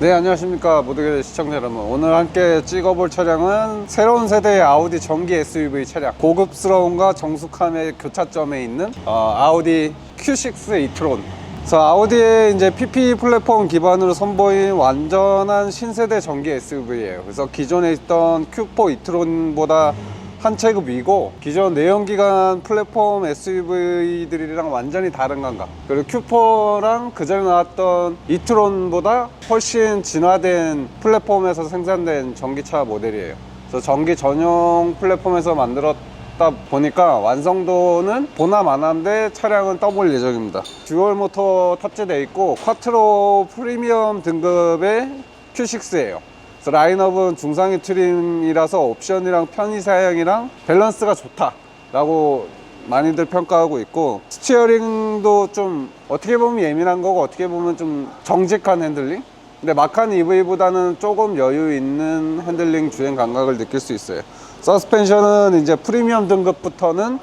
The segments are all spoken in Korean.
네 안녕하십니까. 모두의 시청자 여러분. 오늘 함께 찍어볼 차량은 새로운 세대의 아우디 전기 SUV 차량. 고급스러움과 정숙함의 교차점에 있는 어, 아우디 Q6 이트론. 그래서 아우디의 이제 PP 플랫폼 기반으로 선보인 완전한 신세대 전기 SUV예요. 그래서 기존에 있던 Q4 이트론보다 한 체급 위고 기존 내연기관 플랫폼 SUV들이랑 완전히 다른 감각. 그리고 큐퍼랑 그전에 나왔던 이트론보다 훨씬 진화된 플랫폼에서 생산된 전기차 모델이에요. 그래서 전기 전용 플랫폼에서 만들었다 보니까 완성도는 보나마나인데 차량은 떠볼 예정입니다. 듀얼 모터 탑재되어 있고 쿼트로 프리미엄 등급의 Q6예요 그래서 라인업은 중상위 트림이라서 옵션이랑 편의 사양이랑 밸런스가 좋다 라고 많이들 평가하고 있고 스티어링도 좀 어떻게 보면 예민한 거고 어떻게 보면 좀 정직한 핸들링? 근데 마칸 EV보다는 조금 여유 있는 핸들링 주행 감각을 느낄 수 있어요. 서스펜션은 이제 프리미엄 등급부터는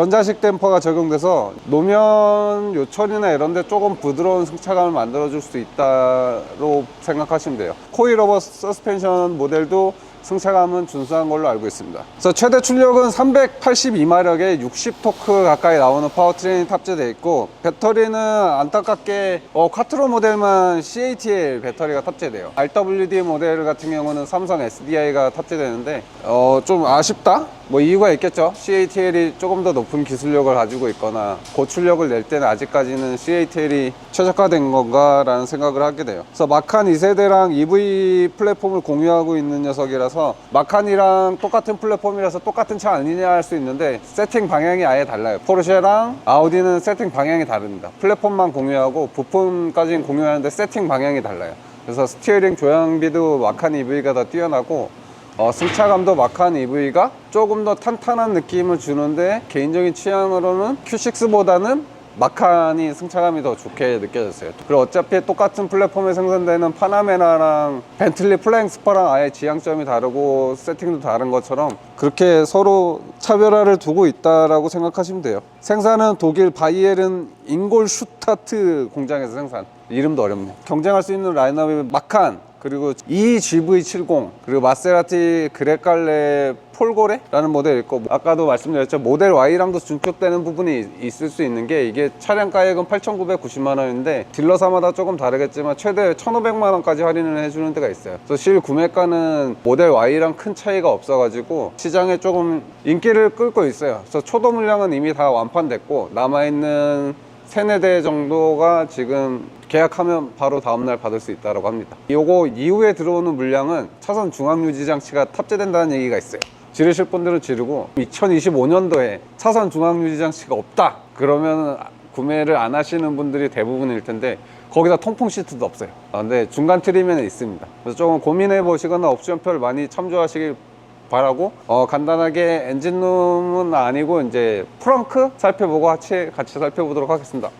전자식 댐퍼가 적용돼서 노면 요철이나 이런 데 조금 부드러운 승차감을 만들어 줄 수 있다로 생각하시면 돼요. 코일오버 서스펜션 모델도 승차감은 준수한 걸로 알고 있습니다. 그래서 최대 출력은 382마력에 60토크 가까이 나오는 파워트레인이 탑재되어 있고 배터리는 안타깝게 어, 쿼트로 모델만 CATL 배터리가 탑재돼요. RWD 모델 같은 경우는 삼성 SDI가 탑재되는데 어, 좀 아쉽다 뭐 이유가 있겠죠? CATL이 조금 더 높은 기술력을 가지고 있거나 고출력을 낼 때는 아직까지는 CATL이 최적화된 건가 라는 생각을 하게 돼요. 그래서 마칸 2세대랑 EV 플랫폼을 공유하고 있는 녀석이라서 마칸이랑 똑같은 플랫폼이라서 똑같은 차 아니냐 할 수 있는데 세팅 방향이 아예 달라요. 포르쉐랑 아우디는 세팅 방향이 다릅니다. 플랫폼만 공유하고 부품까지는 공유하는데 세팅 방향이 달라요. 그래서 스티어링 조향비도 마칸 EV가 더 뛰어나고 어, 승차감도 마칸 EV가 조금 더 탄탄한 느낌을 주는데 개인적인 취향으로는 Q6보다는 마칸이 승차감이 더 좋게 느껴졌어요. 그리고 어차피 똑같은 플랫폼에 생산되는 파나메라랑 벤틀리 플라잉 스파랑 아예 지향점이 다르고 세팅도 다른 것처럼 그렇게 서로 차별화를 두고 있다라고 생각하시면 돼요. 생산은 독일 바이에른 잉골슈타트 공장에서 생산. 이름도 어렵네. 경쟁할 수 있는 라인업이 마칸, 그리고 E EGV70 그리고 마세라티 그레칼레 폴고레라는 모델이 있고 아까도 말씀드렸죠. 모델 Y랑도 중축되는 부분이 있을 수 있는 게 이게 차량 가액은 8,990만 원인데 딜러사마다 조금 다르겠지만 최대 1,500만 원까지 할인을 해주는 데가 있어요. 그래서 실 구매가는 모델 Y랑 큰 차이가 없어가지고 시장에 조금 인기를 끌고 있어요. 그래서 초도 물량은 이미 다 완판됐고 남아있는 세네 대 정도가 지금 계약하면 바로 다음날 받을 수 있다고 합니다. 요거 이후에 들어오는 물량은 차선 중앙 유지 장치가 탑재된다는 얘기가 있어요. 지르실 분들은 지르고 2025년도에 차선 중앙 유지 장치가 없다. 그러면 구매를 안 하시는 분들이 대부분일 텐데 거기다 통풍 시트도 없어요. 아, 근데 중간 트림에는 있습니다. 그래서 조금 고민해 보시거나 옵션표를 많이 참조하시길 바라고 어, 간단하게 엔진룸은 아니고 이제 프렁크 살펴보고 같이 같이 살펴보도록 하겠습니다.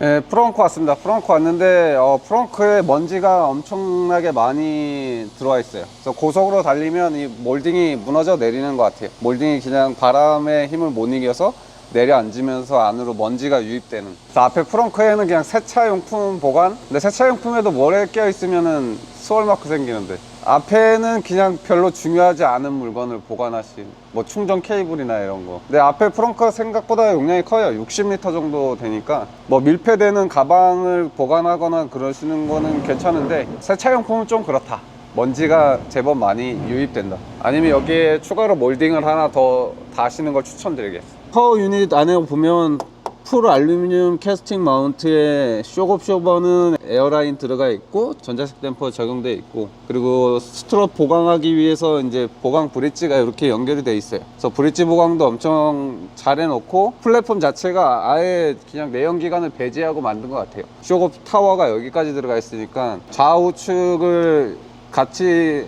예, 프렁크 왔습니다. 프렁크 왔는데 어, 프렁크에 먼지가 엄청나게 많이 들어와 있어요. 그래서 고속으로 달리면 이 몰딩이 무너져 내리는 것 같아요. 몰딩이 그냥 바람의 힘을 못 이겨서 내려앉으면서 안으로 먼지가 유입되는. 앞에 프렁크에는 그냥 세차용품 보관. 근데 세차용품에도 모래 껴 있으면은 스월 마크 생기는데. 앞에는 그냥 별로 중요하지 않은 물건을 보관하신 뭐 충전 케이블이나 이런 거 근데 앞에 프렁크가 생각보다 용량이 커요 60리터 정도 되니까 뭐 밀폐되는 가방을 보관하거나 그러시는 거는 괜찮은데 세차용품은 좀 그렇다 먼지가 제법 많이 유입된다 아니면 여기에 추가로 몰딩을 하나 더 다시는 걸 추천드리겠습니다 파워 유닛 안에 보면 풀 알루미늄 캐스팅 마운트에 쇼급 쇼버는 에어라인 들어가 있고 전자식 댐퍼 적용돼 있고 그리고 스트롯 보강하기 위해서 이제 보강 브릿지가 이렇게 연결이 돼 있어요. 그래서 브릿지 보강도 엄청 잘 해놓고 플랫폼 자체가 아예 그냥 내연기관을 배제하고 만든 것 같아요. 쇼급 타워가 여기까지 들어가 있으니까 좌우측을 같이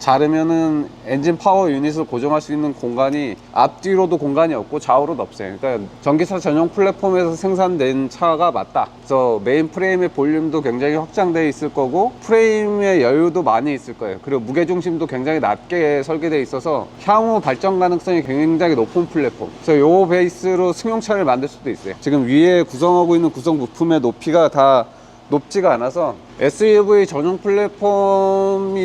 자르면은 엔진 파워 유닛을 고정할 수 있는 공간이 앞뒤로도 공간이 없고 좌우로도 없어요. 그러니까 전기차 전용 플랫폼에서 생산된 차가 맞다. 그래서 메인 프레임의 볼륨도 굉장히 확장되어 있을 거고 프레임의 여유도 많이 있을 거예요. 그리고 무게 중심도 굉장히 낮게 설계되어 있어서 향후 발전 가능성이 굉장히 높은 플랫폼. 그래서 요 베이스로 승용차를 만들 수도 있어요. 지금 위에 구성하고 있는 구성 부품의 높이가 다 높지가 않아서 SUV 전용 플랫폼이지만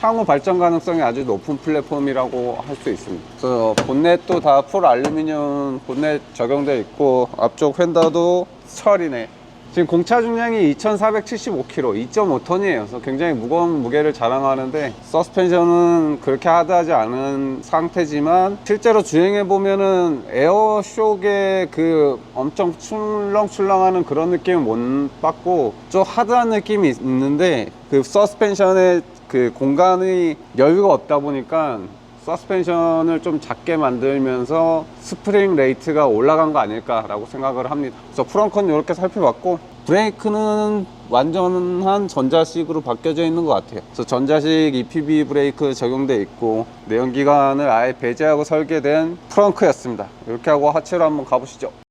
향후 발전 가능성이 아주 높은 플랫폼이라고 할 수 있습니다. 그래서 본넷도 다 풀 알루미늄 본넷 적용되어 있고 앞쪽 휀더도 철이네. 지금 공차 중량이 2,475kg, 2.5톤이에요. 그래서 굉장히 무거운 무게를 자랑하는데 서스펜션은 그렇게 하드하지 않은 상태지만 실제로 주행해 보면은 에어쇼크의 그 엄청 출렁출렁하는 그런 느낌은 못 받고 좀 하드한 느낌이 있는데 그 서스펜션의 그 공간의 여유가 없다 보니까 서스펜션을 좀 작게 만들면서 스프링 레이트가 올라간 거 아닐까라고 생각을 합니다. 그래서 프렁크는 이렇게 살펴봤고 브레이크는 완전한 전자식으로 바뀌어져 있는 것 같아요. 그래서 전자식 EPB 브레이크 적용돼 있고 내연기관을 아예 배제하고 설계된 프렁크였습니다. 이렇게 하고 하체로 한번 가보시죠.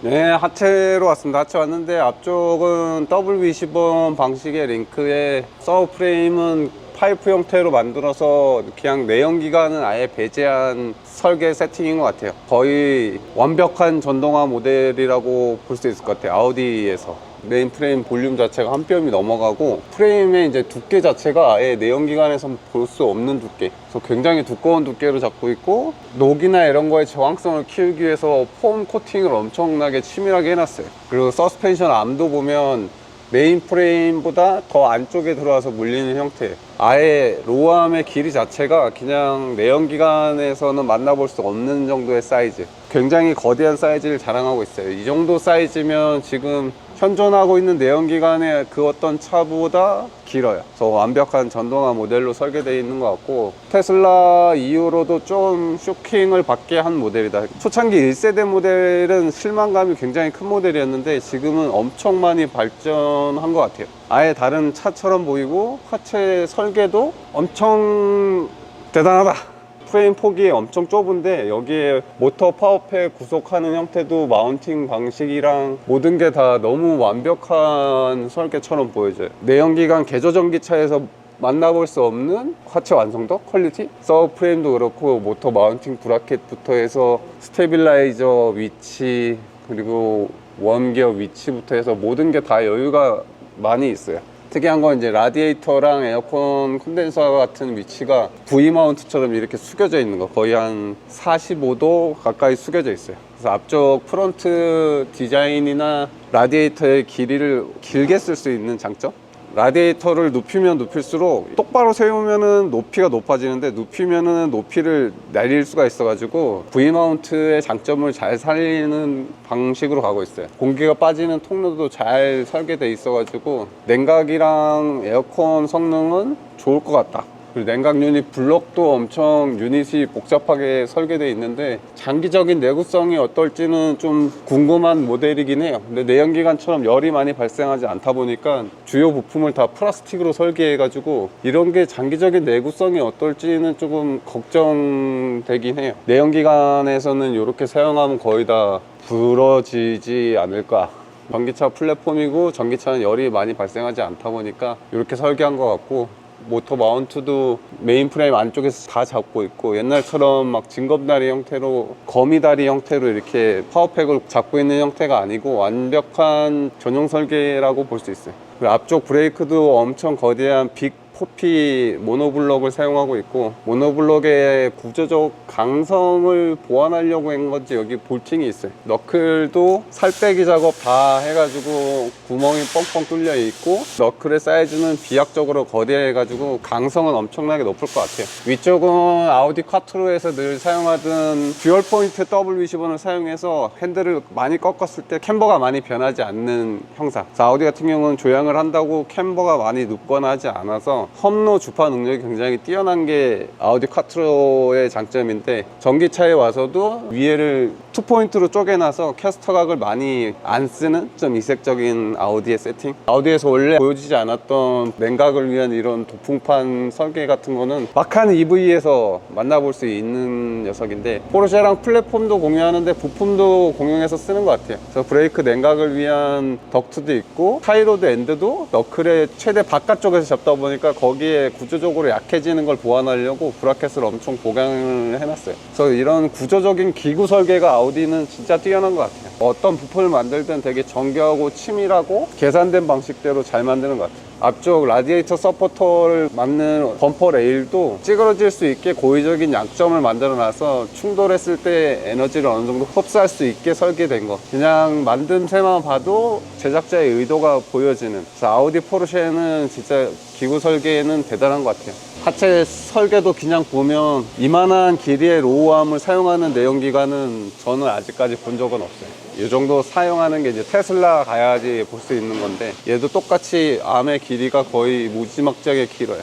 네, 하체로 왔습니다. 하체 왔는데 앞쪽은 더블 V10번 방식의 링크에 서브 프레임은 파이프 형태로 만들어서 그냥 내연기관은 아예 배제한 설계 세팅인 것 같아요. 거의 완벽한 전동화 모델이라고 볼 수 있을 것 같아요. 아우디에서. 메인 프레임 볼륨 자체가 한 뼘이 넘어가고 프레임의 이제 두께 자체가 아예 내연기관에선 볼 수 없는 두께. 그래서 굉장히 두꺼운 두께로 잡고 있고 녹이나 이런 거에 저항성을 키우기 위해서 폼 코팅을 엄청나게 치밀하게 해놨어요. 그리고 서스펜션 암도 보면 메인 프레임보다 더 안쪽에 들어와서 물리는 형태. 아예 로암의 길이 자체가 그냥 내연기관에서는 만나볼 수 없는 정도의 사이즈. 굉장히 거대한 사이즈를 자랑하고 있어요. 이 정도 사이즈면 지금 현존하고 있는 내연기관의 그 어떤 차보다 길어요. 그래서 완벽한 전동화 모델로 설계되어 있는 것 같고 테슬라 이후로도 좀 쇼킹을 받게 한 모델이다. 초창기 1세대 모델은 실망감이 굉장히 큰 모델이었는데 지금은 엄청 많이 발전한 것 같아요. 아예 다른 차처럼 보이고 하체 설계도 엄청 대단하다. 프레임 폭이 엄청 좁은데 여기에 모터 파워팩 구속하는 형태도 마운팅 방식이랑 모든 게 다 너무 완벽한 설계처럼 보여져요. 내연기관 개조전기차에서 만나볼 수 없는 하체 완성도, 퀄리티, 서브 프레임도 그렇고 모터 마운팅 브라켓부터 해서 스테빌라이저 위치 그리고 원기어 위치부터 해서 모든 게 다 여유가 많이 있어요. 특이한 건 이제 라디에이터랑 에어컨 콘덴서 같은 위치가 V 마운트처럼 이렇게 숙여져 있는 거 거의 한 45도 가까이 숙여져 있어요. 그래서 앞쪽 프론트 디자인이나 라디에이터의 길이를 길게 쓸 수 있는 장점? 라디에이터를 눕히면 눕힐수록 똑바로 세우면은 높이가 높아지는데 눕히면은 높이를 내릴 수가 있어가지고 V 마운트의 장점을 잘 살리는 방식으로 가고 있어요. 공기가 빠지는 통로도 잘 설계돼 있어가지고 냉각이랑 에어컨 성능은 좋을 것 같다. 그리고 냉각 유닛 블럭도 엄청 유닛이 복잡하게 설계되어 있는데 장기적인 내구성이 어떨지는 좀 궁금한 모델이긴 해요. 근데 내연기관처럼 열이 많이 발생하지 않다 보니까 주요 부품을 다 플라스틱으로 설계해 가지고 이런 게 장기적인 내구성이 어떨지는 조금 걱정되긴 해요. 내연기관에서는 이렇게 사용하면 거의 다 부러지지 않을까. 전기차 플랫폼이고 전기차는 열이 많이 발생하지 않다 보니까 이렇게 설계한 것 같고 모터 마운트도 메인 프레임 안쪽에서 다 잡고 있고 옛날처럼 막 징검다리 형태로 거미다리 형태로 이렇게 파워팩을 잡고 있는 형태가 아니고 완벽한 전용 설계라고 볼 수 있어요. 그리고 앞쪽 브레이크도 엄청 거대한 빅 포피 모노블럭을 사용하고 있고 모노블럭의 구조적 강성을 보완하려고 한 건지 여기 볼팅이 있어요. 너클도 살 빼기 작업 다 해가지고 구멍이 뻥뻥 뚫려 있고 너클의 사이즈는 비약적으로 거대해 가지고 강성은 엄청나게 높을 것 같아요. 위쪽은 아우디 콰트로에서 늘 사용하던 듀얼 포인트 W20원을 사용해서 핸들을 많이 꺾었을 때 캠버가 많이 변하지 않는 형상. 아우디 같은 경우는 조향을 한다고 캠버가 많이 눕거나 하지 않아서 험로 주파 능력이 굉장히 뛰어난 게 아우디 콰트로의 장점인데 전기차에 와서도 위에를 투포인트로 쪼개놔서 캐스터각을 많이 안 쓰는 좀 이색적인 아우디의 세팅. 아우디에서 원래 보여지지 않았던 냉각을 위한 이런 도풍판 설계 같은 거는 막한 EV에서 만나볼 수 있는 녀석인데 포르쉐랑 플랫폼도 공유하는데 부품도 공용해서 쓰는 것 같아요. 그래서 브레이크 냉각을 위한 덕트도 있고 타이로드 엔드도 너클의 최대 바깥쪽에서 잡다 보니까 거기에 구조적으로 약해지는 걸 보완하려고 브라켓을 엄청 보강을 해놨어요. 그래서 이런 구조적인 기구 설계가 아우디는 진짜 뛰어난 것 같아요. 어떤 부품을 만들든 되게 정교하고 치밀하고 계산된 방식대로 잘 만드는 것 같아요 앞쪽 라디에이터 서포터를 막는 범퍼 레일도 찌그러질 수 있게 고의적인 약점을 만들어 놔서 충돌했을 때 에너지를 어느 정도 흡수할 수 있게 설계된 거. 그냥 만듦새만 봐도 제작자의 의도가 보여지는. 아우디 포르쉐는 진짜 기구 설계는 대단한 것 같아요 하체 설계도 그냥 보면 이만한 길이의 로우암을 사용하는 내연기관은 저는 아직까지 본 적은 없어요. 이 정도 사용하는 게 이제 테슬라 가야지 볼 수 있는 건데 얘도 똑같이 암의 길이가 거의 무지막지하게 길어요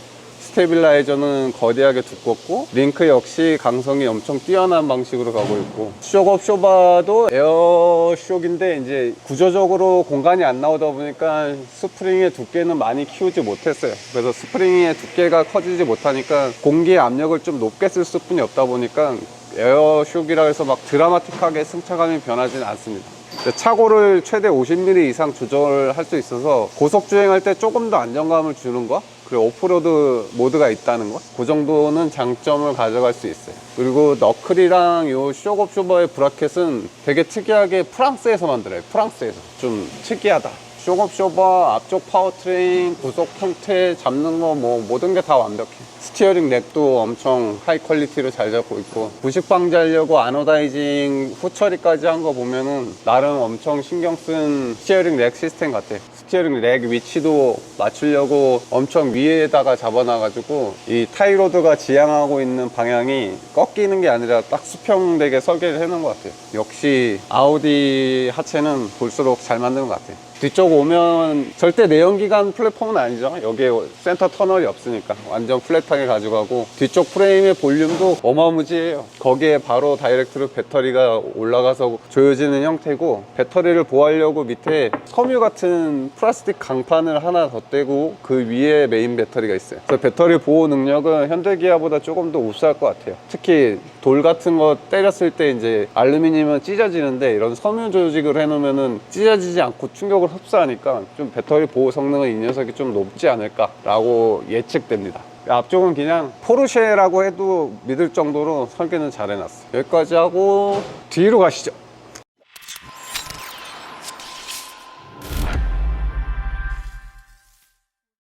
스테빌라이저는 거대하게 두껍고 링크 역시 강성이 엄청 뛰어난 방식으로 가고 있고 쇼업 쇼바도 에어 쇼인데 이제 구조적으로 공간이 안 나오다 보니까 스프링의 두께는 많이 키우지 못했어요. 그래서 스프링의 두께가 커지지 못하니까 공기의 압력을 좀 높게 쓸 수뿐이 없다 보니까 에어 쇼이라 해서 막 드라마틱하게 승차감이 변하지는 않습니다. 차고를 최대 50mm 이상 조절할 수 있어서 고속 주행할 때 조금 더 안정감을 주는 거 그리고 오프로드 모드가 있다는 거그 정도는 장점을 가져갈 수 있어요. 그리고 너클이랑 요 쇼업 쇼버의 브라켓은 되게 특이하게 프랑스에서 만들어요. 프랑스에서. 좀 특이하다. 쇼업 쇼버 앞쪽 파워트레인 구속 형태 잡는 거 뭐 모든 게 다 완벽해. 스티어링 렉도 엄청 하이 퀄리티로 잘 잡고 있고 부식 방지하려고 아노다이징 후처리까지 한 거 보면은 나름 엄청 신경 쓴 스티어링 렉 시스템 같아 스티어링 렉 위치도 맞추려고 엄청 위에다가 잡아놔가지고 이 타이로드가 지향하고 있는 방향이 꺾이는 게 아니라 딱 수평되게 설계를 해놓은 것 같아요. 역시 아우디 하체는 볼수록 잘 만드는 것 같아요 뒤쪽 오면 절대 내연기관 플랫폼은 아니죠. 여기에 센터 터널이 없으니까 완전 플랫하게 가져가고 뒤쪽 프레임의 볼륨도 어마무지해요. 거기에 바로 다이렉트로 배터리가 올라가서 조여지는 형태고 배터리를 보호하려고 밑에 섬유 같은 플라스틱 강판을 하나 더 떼고 그 위에 메인 배터리가 있어요. 그래서 배터리 보호 능력은 현대기아보다 조금 더 우수할 것 같아요. 특히 돌 같은 거 때렸을 때 이제 알루미늄은 찢어지는데 이런 섬유 조직을 해놓으면은 찢어지지 않고 충격을 흡수하니까 좀 배터리 보호 성능은 이 녀석이 좀 높지 않을까라고 예측됩니다. 앞쪽은 그냥 포르쉐라고 해도 믿을 정도로 설계는 잘 해놨어. 여기까지 하고 뒤로 가시죠.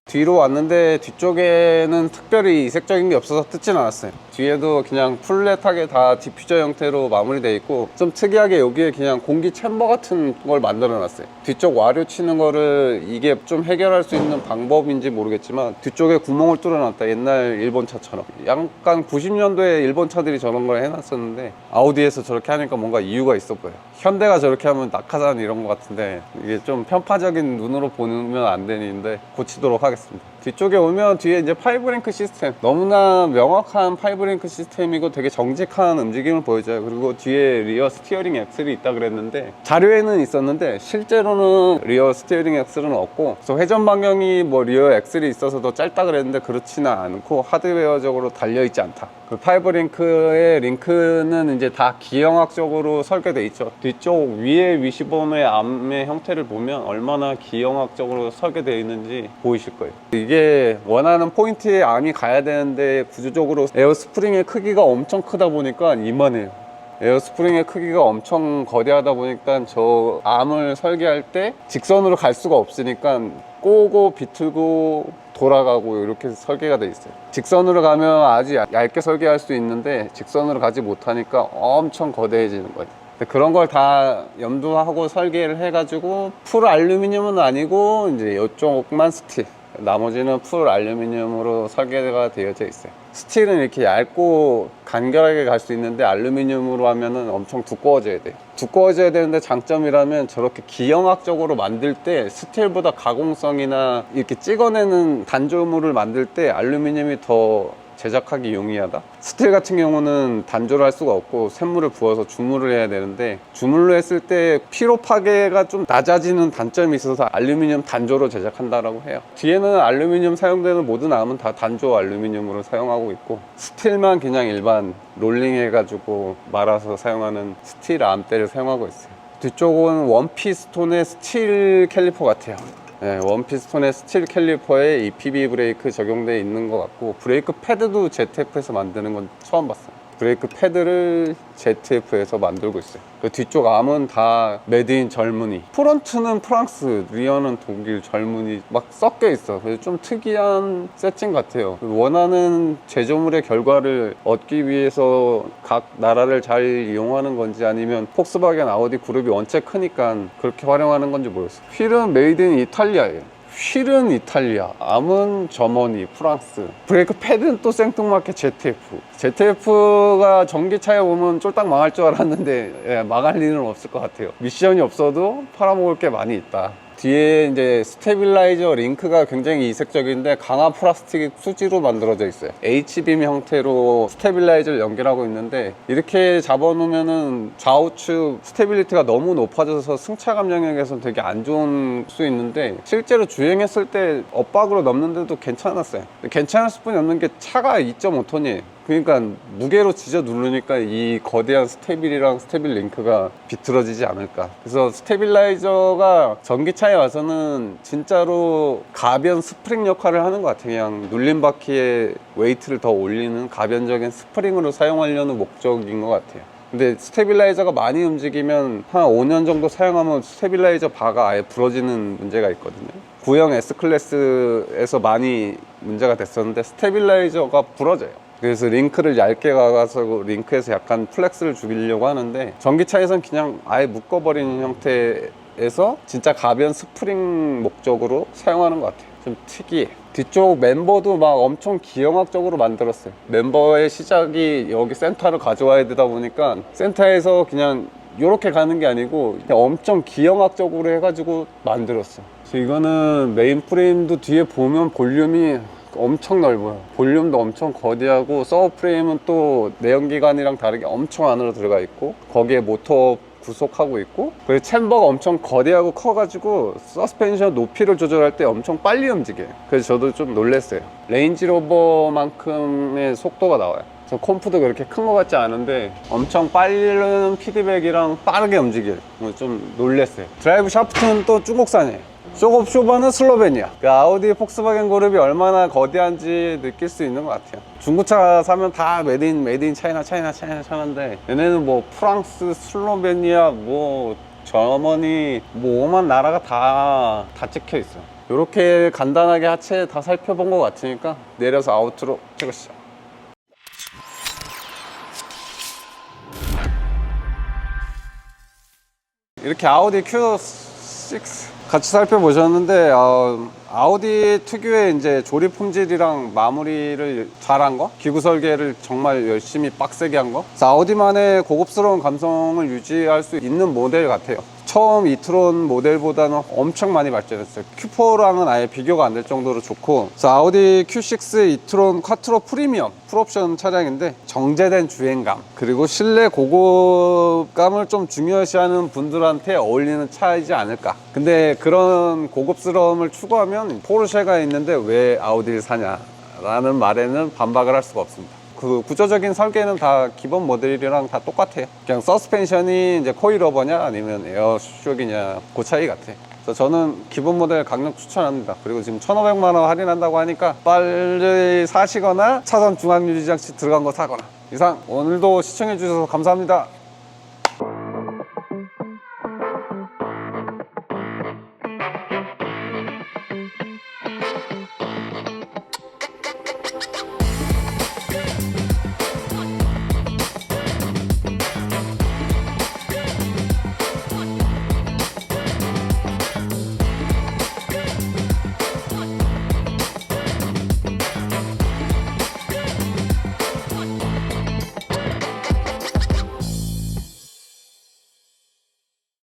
뒤로 왔는데 뒤쪽에는 특별히 이색적인 게 없어서 뜯진 않았어요 뒤에도 그냥 플랫하게 다 디퓨저 형태로 마무리되어 있고 좀 특이하게 여기에 그냥 공기 챔버 같은 걸 만들어 놨어요. 뒤쪽 와류 치는 거를 이게 좀 해결할 수 있는 방법인지 모르겠지만 뒤쪽에 구멍을 뚫어 놨다. 옛날 일본 차처럼. 약간 90년도에 일본 차들이 저런 걸 해놨었는데 아우디에서 저렇게 하니까 뭔가 이유가 있어 보여요. 현대가 저렇게 하면 낙하산 이런 거 같은데 이게 좀 편파적인 눈으로 보면 안 되는데 고치도록 하겠습니다. 뒤쪽에 오면 뒤에 이제 파이브링크 시스템. 너무나 명확한 파이브 링크 시스템이고 되게 정직한 움직임을 보여줘요. 그리고 뒤에 리어 스티어링 엑셀이 있다 그랬는데 자료에는 있었는데 실제로는 리어 스티어링 엑셀은 없고 그래서 회전 반경이 뭐 리어 엑셀이 있어서 더 짧다 그랬는데 그렇지는 않고 하드웨어적으로 달려있지 않다 그 파이브 링크의 링크는 이제 다 기형학적으로 설계돼 있죠. 뒤쪽 위에 위시범의 암의 형태를 보면 얼마나 기형학적으로 설계되어 있는지 보이실 거예요. 이게 원하는 포인트에 암이 가야 되는데 구조적으로 에어스프링의 크기가 엄청 크다 보니까 이만해요. 에어스프링의 크기가 엄청 거대하다 보니까 저 암을 설계할 때 직선으로 갈 수가 없으니까 꼬고 비틀고 돌아가고 이렇게 설계가 돼 있어요 직선으로 가면 아주 얇- 얇게 설계할 수 있는데 직선으로 가지 못하니까 엄청 거대해지는 거예요 그런 걸 다 염두하고 설계를 해가지고 풀 알루미늄은 아니고 이제 이쪽만 스틸 나머지는 풀 알루미늄으로 설계가 되어져 있어요. 스틸은 이렇게 얇고 간결하게 갈 수 있는데 알루미늄으로 하면은 엄청 두꺼워져야 돼요. 두꺼워져야 되는데 장점이라면 저렇게 기형학적으로 만들 때 스틸보다 가공성이나 이렇게 찍어내는 단조물을 만들 때 알루미늄이 더 제작하기 용이하다. 스틸 같은 경우는 단조를 할 수가 없고 샘물을 부어서 주물을 해야 되는데 주물로 했을 때 피로 파괴가 좀 낮아지는 단점이 있어서 알루미늄 단조로 제작한다라고 해요. 뒤에는 알루미늄 사용되는 모든 암은 다 단조 알루미늄으로 사용하고 있고 스틸만 그냥 일반 롤링 해가지고 말아서 사용하는 스틸 암대를 사용하고 있어요. 뒤쪽은 원피스톤의 스틸 캘리퍼 같아요. 네, 원피스톤의 스틸 캘리퍼에 이 PB 브레이크 적용되어 있는 것 같고 브레이크 패드도 ZF에서 만드는 건 처음 봤어요. 브레이크 패드를 ZF에서 만들고 있어요. 그 뒤쪽 암은 다 메드인 젊은이. 프론트는 프랑스, 리어는 독일 젊은이 막 섞여 있어. 그래서 좀 특이한 세팅 같아요. 원하는 제조물의 결과를 얻기 위해서 각 나라를 잘 이용하는 건지 아니면 폭스바겐, 아우디 그룹이 원체 크니까 그렇게 활용하는 건지 모르겠어요. 휠은 메이드 인 이탈리아예요. 휠은 이탈리아, 암은 저머니, 프랑스. 브레이크 패드는 또 생뚱맞게 ZF. ZF가 전기차에 오면 쫄딱 망할 줄 알았는데 예, 망할 일은 없을 것 같아요. 미션이 없어도 팔아먹을 게 많이 있다. 뒤에 이제 스테빌라이저 링크가 굉장히 이색적인데 강화 플라스틱 수지로 만들어져 있어요. H빔 형태로 스테빌라이저를 연결하고 있는데 이렇게 잡아놓으면은 좌우측 스테빌리티가 너무 높아져서 승차감 영역에서 되게 안 좋은 수 있는데 실제로 주행했을 때 엇박으로 넘는데도 괜찮았어요. 괜찮을 수뿐이 없는 게 차가 2.5톤이에요. 그러니까 무게로 지져 누르니까 이 거대한 스테빌이랑 스테빌 링크가 비틀어지지 않을까. 그래서 스테빌라이저가 전기차에 와서는 진짜로 가변 스프링 역할을 하는 것 같아요. 그냥 눌림 바퀴에 웨이트를 더 올리는 가변적인 스프링으로 사용하려는 목적인 것 같아요. 근데 스테빌라이저가 많이 움직이면 한 5년 정도 사용하면 스테빌라이저 바가 아예 부러지는 문제가 있거든요. 구형 S클래스에서 많이 문제가 됐었는데 스테빌라이저가 부러져요. 그래서 링크를 얇게 가서 링크에서 약간 플렉스를 죽이려고 하는데 전기차에선 그냥 아예 묶어버리는 형태에서 진짜 가변 스프링 목적으로 사용하는 것 같아요. 좀 특이해. 뒤쪽 멤버도 막 엄청 기형학적으로 만들었어요. 멤버의 시작이 여기 센터를 가져와야 되다 보니까 센터에서 그냥 이렇게 가는 게 아니고 엄청 기형학적으로 해가지고 만들었어. 그래서 이거는 메인 프레임도 뒤에 보면 볼륨이 엄청 넓어요. 볼륨도 엄청 거대하고 서브 프레임은 또 내연기관이랑 다르게 엄청 안으로 들어가 있고 거기에 모터 구속하고 있고 그리고 챔버가 엄청 거대하고 커가지고 서스펜션 높이를 조절할 때 엄청 빨리 움직여요. 그래서 저도 좀 놀랐어요. 레인지로버만큼의 속도가 나와요. 저 콤프도 그렇게 큰 것 같지 않은데 엄청 빠른 피드백이랑 빠르게 움직여요. 좀 놀랐어요. 드라이브 샤프트는 또 중국산이에요. 쇼업 쇼바는 슬로베니아. 그 아우디 폭스바겐 그룹이 얼마나 거대한지 느낄 수 있는 것 같아요. 중고차 사면 다 메드인 메드인 차이나 차이나 차이나 차는데 얘네는 뭐 프랑스, 슬로베니아, 뭐 저머니 뭐 오만 나라가 다 다 찍혀 있어. 요 이렇게 간단하게 하체 다 살펴본 것 같으니까 내려서 아우트로 찍으시죠. 이렇게 아우디 Q6 같이 살펴보셨는데 어, 아우디 특유의 이제 조립 품질이랑 마무리를 잘한 거, 기구 설계를 정말 열심히 빡세게 한 거. 아우디만의 고급스러운 감성을 유지할 수 있는 모델 같아요. 처음 이트론 모델보다는 엄청 많이 발전했어요. Q4랑은 아예 비교가 안 될 정도로 좋고, 그래서 아우디 Q6 이트론 쿼트로 프리미엄 풀옵션 차량인데 정제된 주행감 그리고 실내 고급감을 좀 중요시하는 분들한테 어울리는 차이지 않을까. 근데 그런 고급스러움을 추구하면 포르쉐가 있는데 왜 아우디를 사냐 라는 말에는 반박을 할 수가 없습니다. 그 구조적인 설계는 다 기본 모델이랑 다 똑같아요. 그냥 서스펜션이 이제 코일러버냐 아니면 에어쇼크냐 그 차이 같아. 그래서 저는 기본 모델 강력 추천합니다. 그리고 지금 1,500만 원 할인한다고 하니까 빨리 사시거나 차선 중앙 유지 장치 들어간 거 사거나. 이상 오늘도 시청해 주셔서 감사합니다.